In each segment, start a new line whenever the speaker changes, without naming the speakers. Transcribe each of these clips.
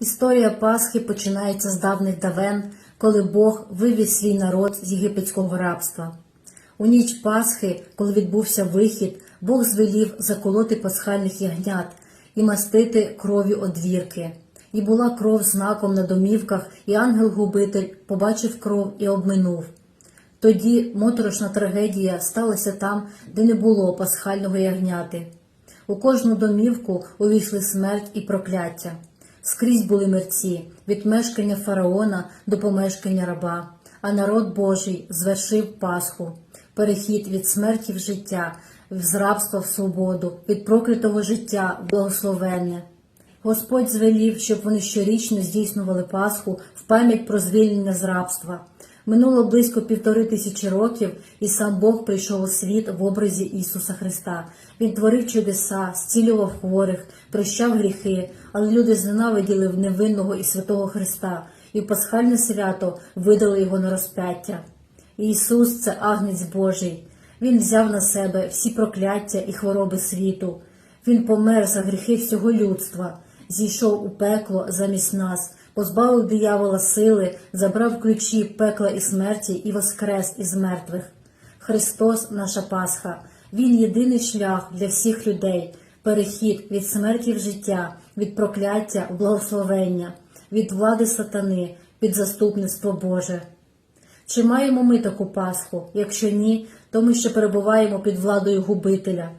Історія Пасхи починається з давних давен, коли Бог вивів свій народ з єгипетського рабства. У ніч Пасхи, коли відбувся вихід, Бог звелів заколоти пасхальних ягнят і мастити кров'ю одвірки. І була кров знаком на домівках, і ангел-губитель побачив кров і обминув. Тоді моторошна трагедія сталася там, де не було пасхального ягняти. У кожну домівку увійшли смерть і прокляття. Скрізь були мерці від мешкання фараона до помешкання раба, а народ Божий звершив Пасху, перехід від смерті в життя, з рабства в свободу, від проклятого життя в благословенне. Господь звелів, щоб вони щорічно здійснювали Пасху в пам'ять про звільнення з рабства. Минуло близько півтори тисячі років, і сам Бог прийшов у світ в образі Ісуса Христа. Він творив чудеса, зцілював хворих, прощав гріхи, але люди зненавиділи невинного і святого Христа, і в пасхальне свято видали його на розп'яття. Ісус це агнець Божий. Він взяв на себе всі прокляття і хвороби світу. Він помер за гріхи всього людства, зійшов у пекло замість нас, позбавив диявола сили, забрав ключі пекла і смерті і воскрес із мертвих. Христос, наша Пасха, Він єдиний шлях для всіх людей, перехід від смерті в життя, від прокляття в благословення, від влади сатани під заступництво Боже. Чи маємо ми таку Пасху? Якщо ні, то ми ще перебуваємо під владою губителя.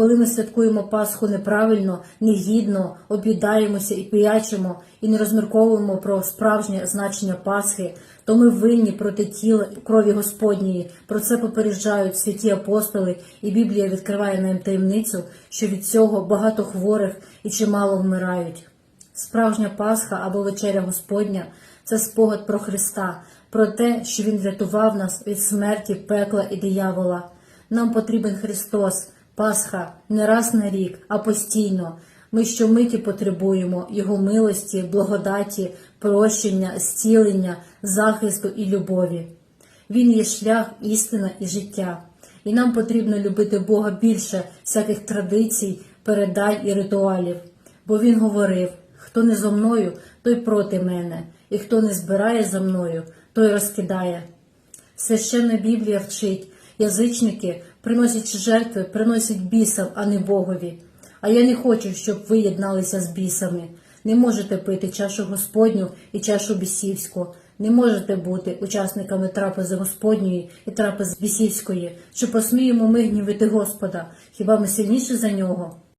Коли ми святкуємо Пасху неправильно, негідно, об'їдаємося і пиячимо, і не розмірковуємо про справжнє значення Пасхи, то ми винні проти тіла крові Господньої. Про це попереджають святі апостоли, і Біблія відкриває нам таємницю, що від цього багато хворих і чимало вмирають. Справжня Пасха або вечеря Господня це спогад про Христа, про те, що Він врятував нас від смерті, пекла і диявола. Нам потрібен Христос, Пасха не раз на рік, а постійно. Ми щомиті потребуємо Його милості, благодаті, прощення, зцілення, захисту і любові. Він є шлях, істина і життя. І нам потрібно любити Бога більше всяких традицій, передань і ритуалів. Бо Він говорив: хто не зо мною, той проти мене, і хто не збирає за мною, той розкидає. Священна Біблія вчить, язичники приносять жертви, приносять бісам, а не Богові. А я не хочу, щоб ви єдналися з бісами. Не можете пити чашу Господню і чашу бісівську. Не можете бути учасниками трапези Господньої і трапези бісівської. Чи посміємо ми гнівити Господа? Хіба ми сильніші за нього?